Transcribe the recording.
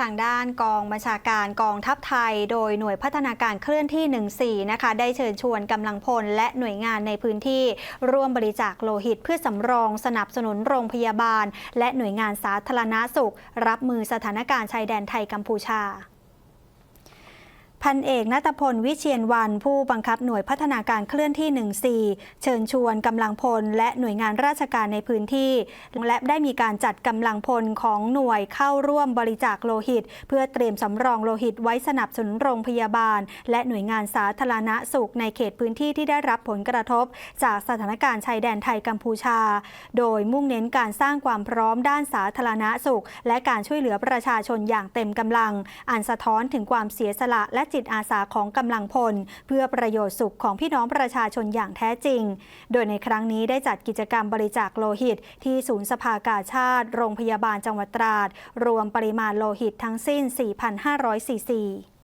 ทางด้านกองบัญชาการกองทัพไทย โดยหน่วยพัฒนาการเคลื่อนที่ 14 นะคะ ได้เชิญชวนกำลังพลและหน่วยงานในพื้นที่ ร่วมบริจาคโลหิตเพื่อสำรอง สนับสนุนโรงพยาบาล และหน่วยงานสาธารณาสุข รับมือสถานการณ์ชายแดนไทยกัมพูชา พันเอกนัตพลวิเชียนวัน ผู้บังคับหน่วยพัฒนาการเคลื่อนที่ 14 เชิญชวนกำลังพล และหน่วยงานราชการในพื้นที่ และได้มีการจัดกำลังพลของหน่วยเข้าร่วมบริจาคโลหิต เพื่อเตรียมสำรองโลหิตไว้สนับสนุนโรงพยาบาล และหน่วยงานสาธารณสุขในเขตพื้นที่ที่ได้รับผลกระทบ จากสถานการณ์ชายแดนไทยกัมพูชา โดยมุ่งเน้นการสร้างความพร้อมด้านสาธารณสุข และการช่วยเหลือประชาชนอย่างเต็มกำลัง อันสะท้อนถึงความเสียสละและจิตอาสาของกำลังพล เพื่อประโยชน์สุขของพี่น้องประชาชนอย่างแท้จริง โดยในครั้งนี้ได้จัดกิจกรรมบริจาคโลหิต ที่ศูนย์สภากาชาติ โรงพยาบาลจังหวัดตราด รวมปริมาณโลหิตทั้งสิ้น 4,500ซีซี